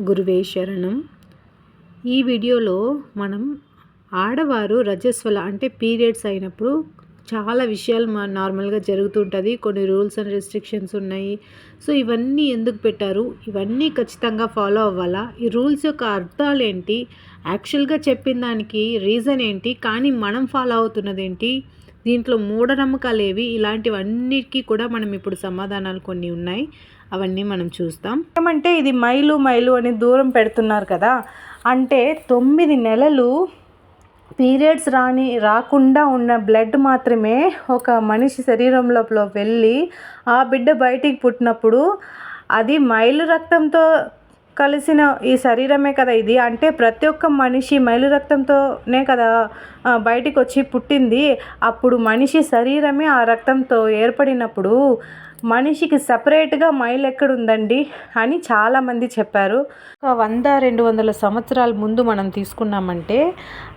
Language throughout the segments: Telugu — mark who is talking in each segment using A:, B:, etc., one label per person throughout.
A: గురువే శరణం. ఈ వీడియోలో మనం ఆడవారు రజస్వల అంటే పీరియడ్స్ అయినప్పుడు చాలా విషయాలు మా నార్మల్గా జరుగుతుంటుంది. కొన్ని రూల్స్ అండ్ రెస్ట్రిక్షన్స్ ఉన్నాయి. సో ఇవన్నీ ఎందుకు పెట్టారు? ఇవన్నీ ఖచ్చితంగా ఫాలో అవ్వాలా? ఈ రూల్స్ యొక్క అర్థాలు ఏంటి? యాక్చువల్గా చెప్పిన దానికి రీజన్ ఏంటి? కానీ మనం ఫాలో అవుతున్నది ఏంటి? దీంట్లో మూఢనమ్మకాలు ఏవి ఇలాంటివన్నిటికీ కూడా మనం ఇప్పుడు సమాధానాలు కొన్ని ఉన్నాయి. అవన్నీ మనం చూస్తాం.
B: ఏమంటే ఇది మైలు మైలు అని దూరం పెడుతున్నారు కదా. అంటే తొమ్మిది నెలలు పీరియడ్స్ రాని రాకుండా ఉన్న బ్లడ్ మాత్రమే ఒక మనిషి శరీరం లోపల వెళ్ళి ఆ బిడ్డ బయటికి పుట్టినప్పుడు అది మైలు రక్తంతో కలిసిన ఈ శరీరమే కదా ఇది. అంటే ప్రతి ఒక్క మనిషి మైలు రక్తంతోనే కదా బయటికి వచ్చి పుట్టింది. అప్పుడు మనిషి శరీరమే ఆ రక్తంతో ఏర్పడినప్పుడు మనిషికి సపరేట్గా మైల్ ఎక్కడుందండి అని చాలామంది చెప్పారు. వంద రెండు వందల సంవత్సరాల ముందు మనం తీసుకున్నామంటే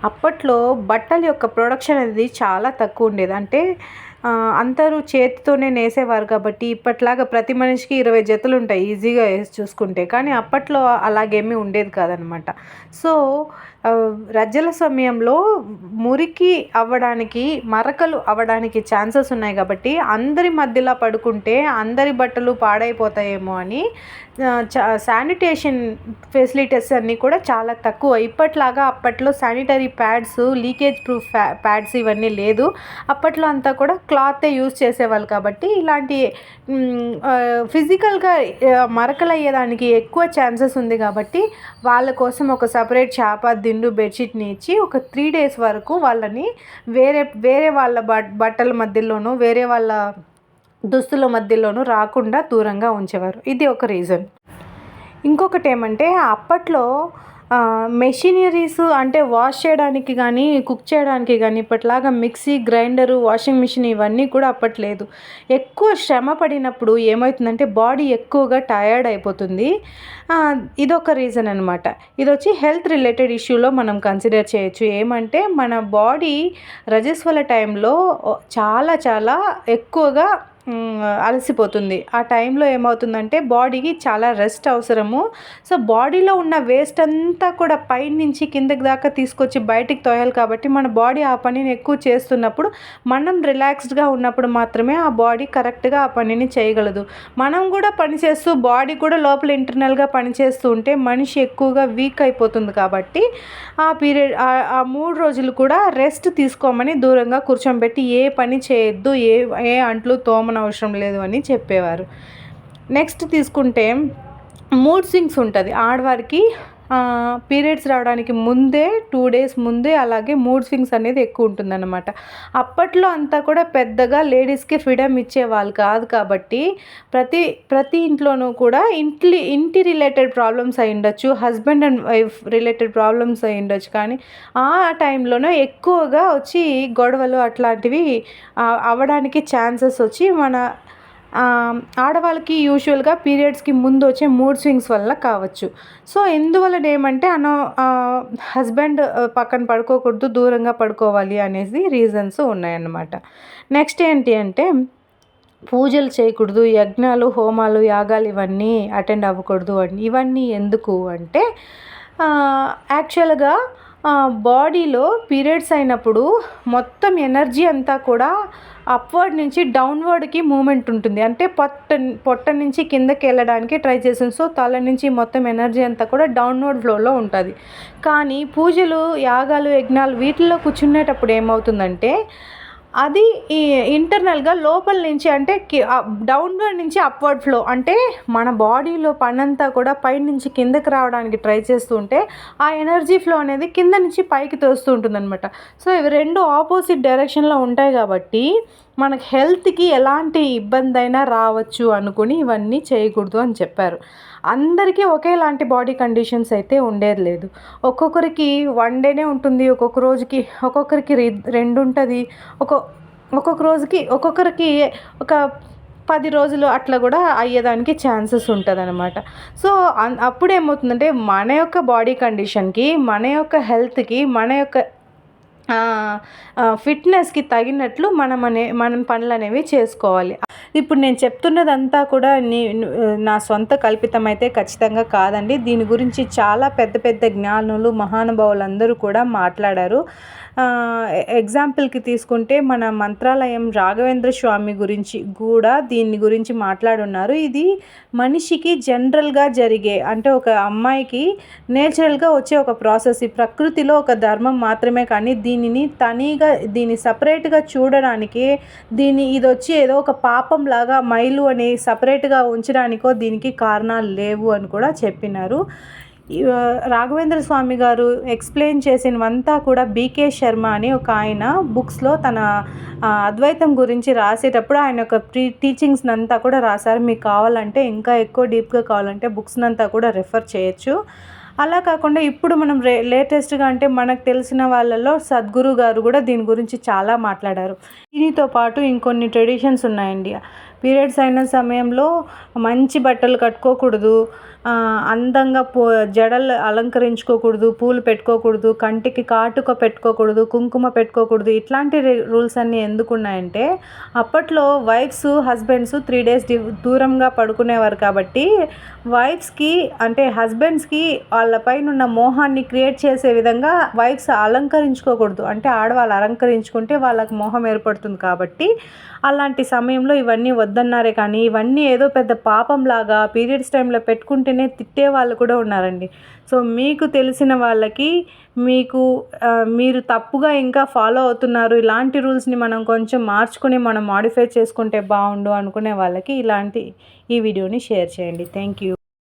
B: అప్పట్లో బట్టల యొక్క ప్రొడక్షన్ అనేది చాలా తక్కువ ఉండేది. అంటే అందరూ చేతితోనే నేసేవారు కాబట్టి ఇప్పట్లాగా ప్రతి మనిషికి ఇరవై జతలు ఉంటాయి ఈజీగా వేసి చూసుకుంటే. కానీ అప్పట్లో అలాగేమీ ఉండేది కాదనమాట. సో రజ్జల సమయంలో మురికి అవ్వడానికి మరకలు అవ్వడానికి ఛాన్సెస్ ఉన్నాయి కాబట్టి అందరి మధ్యలో పడుకుంటే అందరి బట్టలు పాడైపోతాయేమో అని శానిటేషన్ ఫెసిలిటీస్ అన్నీ కూడా చాలా తక్కువ. ఇప్పట్లాగా అప్పట్లో sanitary pads leakage proof pads ఇవన్నీ లేదు. అప్పట్లో అంతా కూడా క్లాతే యూజ్ చేసేవాళ్ళు కాబట్టి ఇలాంటి ఫిజికల్గా మరకలు అయ్యేదానికి ఎక్కువ ఛాన్సెస్ ఉంది కాబట్టి వాళ్ళ కోసం ఒక సపరేట్ చేప దిండు బెడ్షీట్ని ఇచ్చి ఒక త్రీ డేస్ వరకు వాళ్ళని వేరే వేరే వాళ్ళ బట్టల మధ్యలోనూ వేరే వాళ్ళ దుస్తుల మధ్యలోనూ రాకుండా దూరంగా ఉంచేవారు. ఇది ఒక రీజన్. ఇంకొకటి ఏమంటే అప్పట్లో మెషినరీస్ అంటే వాష్ చేయడానికి కానీ కుక్ చేయడానికి కానీ ఇప్పట్లాగా మిక్సీ గ్రైండరు వాషింగ్ మిషన్ ఇవన్నీ కూడా అప్పట్లేదు. ఎక్కువ శ్రమ పడినప్పుడు ఏమవుతుందంటే బాడీ ఎక్కువగా టయర్డ్ అయిపోతుంది. ఇదొక రీజన్ అనమాట ఇది వచ్చి హెల్త్ రిలేటెడ్ ఇష్యూలో మనం కన్సిడర్ చేయొచ్చు. ఏమంటే మన బాడీ రజస్వల టైంలో చాలా చాలా ఎక్కువగా అలసిపోతుంది. ఆ టైంలో ఏమవుతుందంటే బాడీకి చాలా రెస్ట్ అవసరము. సో బాడీలో ఉన్న వేస్ట్ అంతా కూడా పైనుంచి కిందకి దాకా తీసుకొచ్చి బయటికి తోయాలి కాబట్టి మన బాడీ ఆ పనిని ఎక్కువ చేస్తున్నప్పుడు మనం రిలాక్స్డ్గా ఉన్నప్పుడు మాత్రమే ఆ బాడీ కరెక్ట్గా ఆ పనిని చేయగలదు. మనం కూడా పని చేస్తూ బాడీ కూడా లోపల ఇంటర్నల్గా పనిచేస్తూ ఉంటే మనిషి ఎక్కువగా వీక్ అయిపోతుంది కాబట్టి ఆ పీరియడ్ ఆ మూడు రోజులు కూడా రెస్ట్ తీసుకోమని దూరంగా కూర్చోబెట్టి ఏ పని చేయొద్దు ఏ ఏ అంట్లు తోమన అవసరం లేదు అని చెప్పేవారు. నెక్స్ట్ తీసుకుంటే మూడ్ స్వింగ్స్ ఉంటుంది. ఆడవారికి పీరియడ్స్ రావడానికి ముందే టూ డేస్ ముందే అలాగే మూడ్ స్వింగ్స్ అనేది ఎక్కువ ఉంటుందన్నమాట. అప్పట్లో అంతా కూడా పెద్దగా లేడీస్కి ఫ్రీడమ్ ఇచ్చేవాళ్ళు కాదు కాబట్టి ప్రతి ప్రతి ఇంట్లోనూ కూడా ఇంటి ఇంటి రిలేటెడ్ ప్రాబ్లమ్స్ అయి ఉండొచ్చు husband and wife related problems అయి ఉండొచ్చు. కానీ ఆ టైంలోనే ఎక్కువగా వచ్చి గొడవలు అట్లాంటివి అవ్వడానికి ఛాన్సెస్ వచ్చి మన ఆడవాళ్ళకి యూజువల్గా పీరియడ్స్కి ముందు వచ్చే మూడ్ స్వింగ్స్ వల్ల కావచ్చు. సో ఎందువలన ఏమంటే అన హస్బెండ్ పక్కన పడుకోకూడదు దూరంగా పడుకోవాలి అనేసి రీజన్స్ ఉన్నాయన్నమాట. నెక్స్ట్ ఏంటి అంటే పూజలు చేయకూడదు యజ్ఞాలు హోమాలు యాగాలు ఇవన్నీ అటెండ్ అవ్వకూడదు ఇవన్నీ ఎందుకు అంటే యాక్చువల్గా బాడీలో పీరియడ్స్ అయినప్పుడు మొత్తం ఎనర్జీ అంతా కూడా అప్వర్డ్ నుంచి డౌన్వర్డ్కి మూమెంట్ ఉంటుంది. అంటే పొట్ట పొట్ట నుంచి కిందకి వెళ్ళడానికి ట్రై చేసింది సో తల నుంచి మొత్తం ఎనర్జీ అంతా కూడా డౌన్వర్డ్ ఫ్లోలో ఉంటుంది. కానీ పూజలు యాగాలు యజ్ఞాలు వీటిల్లో కూర్చునేటప్పుడు ఏమవుతుందంటే అది ఈ ఇంటర్నల్గా లోపల నుంచి అంటే డౌన్వర్డ్ నుంచి అప్వర్డ్ ఫ్లో అంటే మన బాడీలో పనంతా కూడా పై నుంచి కిందకి రావడానికి ట్రై చేస్తుంటే ఆ ఎనర్జీ ఫ్లో అనేది కింద నుంచి పైకి తోస్తూ ఉంటుంది అనమాట సో ఇవి రెండు ఆపోజిట్ డైరెక్షన్లో ఉంటాయి కాబట్టి మనకు హెల్త్కి ఎలాంటి ఇబ్బంది అయినా రావచ్చు అనుకుని ఇవన్నీ చేయకూడదు అని చెప్పారు. అందరికీ ఒకేలాంటి బాడీ కండిషన్స్ అయితే ఉండేది లేదు. ఒక్కొక్కరికి వన్ డేనే ఉంటుంది ఒక్కొక్క రోజుకి ఒక్కొక్కరికి రెండు ఉంటుంది. ఒక ఒక్కొక్క రోజుకి ఒక్కొక్కరికి ఒక పది రోజులు అట్లా కూడా అయ్యేదానికి ఛాన్సెస్ ఉంటుంది అనమాట సో అప్పుడు ఏమవుతుందంటే మన యొక్క బాడీ కండిషన్కి మన యొక్క హెల్త్కి మన యొక్క ఫిట్నెస్కి తగినట్లు మనం అనే మనం పనులు అనేవి చేసుకోవాలి. ఇప్పుడు నేను చెప్తున్నదంతా కూడా నీ నా సొంత కల్పితం అయితే ఖచ్చితంగా కాదండి. దీని గురించి చాలా పెద్ద పెద్ద జ్ఞానులు మహానుభావులు అందరూ కూడా మాట్లాడారు. ఎగ్జాంపుల్కి తీసుకుంటే మన మంత్రాలయం రాఘవేంద్ర స్వామి గురించి కూడా దీని గురించి మాట్లాడున్నారు. ఇది మనిషికి జనరల్గా జరిగే అంటే ఒక అమ్మాయికి నేచురల్గా వచ్చే ఒక ప్రాసెస్. ఈ ప్రకృతిలో ఒక ధర్మం మాత్రమే కానీ దీనిని తనీగా దీన్ని సపరేట్గా చూడడానికి దీన్ని ఇది వచ్చి ఏదో ఒక పాపం లాగా మైలు అని సపరేట్గా ఉంచడానికో దీనికి కారణాలు లేవు అని కూడా చెప్పినారు. రాఘవేంద్ర స్వామి గారు ఎక్స్ప్లెయిన్ చేసినవంతా కూడా బీకే శర్మ అని ఒక ఆయన బుక్స్లో తన అద్వైతం గురించి రాసేటప్పుడు ఆయన యొక్క ప్రీ టీచింగ్స్ అంతా కూడా రాశారు. మీకు కావాలంటే ఇంకా ఎక్కువ డీప్గా కావాలంటే బుక్స్ అంతా కూడా రెఫర్ చేయొచ్చు. అలా కాకుండా ఇప్పుడు మనం రే లేటెస్ట్గా అంటే మనకు తెలిసిన వాళ్ళలో సద్గురు గారు కూడా దీని గురించి చాలా మాట్లాడారు. దీనితో పాటు ఇంకొన్ని ట్రెడిషన్స్ ఉన్నాయండి. పీరియడ్స్ అయిన సమయంలో మంచి బట్టలు కట్టుకోకూడదు అందంగా పూ జడలు అలంకరించుకోకూడదు పూలు పెట్టుకోకూడదు కంటికి కాటుక పెట్టుకోకూడదు కుంకుమ పెట్టుకోకూడదు ఇట్లాంటి రూల్స్ అన్నీ ఎందుకున్నాయంటే అప్పట్లో వైఫ్స్ హస్బెండ్స్ త్రీ డేస్ దూరంగా పడుకునేవారు కాబట్టి వైఫ్స్కి అంటే హస్బెండ్స్కి వాళ్ళపైన ఉన్న మోహాన్ని క్రియేట్ చేసే విధంగా వైఫ్స్ అలంకరించుకోకూడదు. అంటే ఆడవాళ్ళు అలంకరించుకుంటే వాళ్ళకి మోహం ఏర్పడుతుంది. కాబట్టి అలాంటి సమయంలో ఇవన్నీ వద్దన్నారే కానీ ఇవన్నీ ఏదో పెద్ద పాపంలాగా పీరియడ్స్ టైంలో పెట్టుకుంటేనే తిట్టే వాళ్ళు కూడా ఉన్నారండి. సో మీకు తెలిసిన వాళ్ళకి మీకు మీరు తప్పుగా ఇంకా ఫాలో అవుతున్నారు ఇలాంటి రూల్స్ని మనం కొంచెం మార్చుకుని మనం మాడిఫై చేసుకుంటే బాగుండు అనుకునే వాళ్ళకి ఇలాంటి ఈ వీడియోని షేర్ చేయండి. Thank you.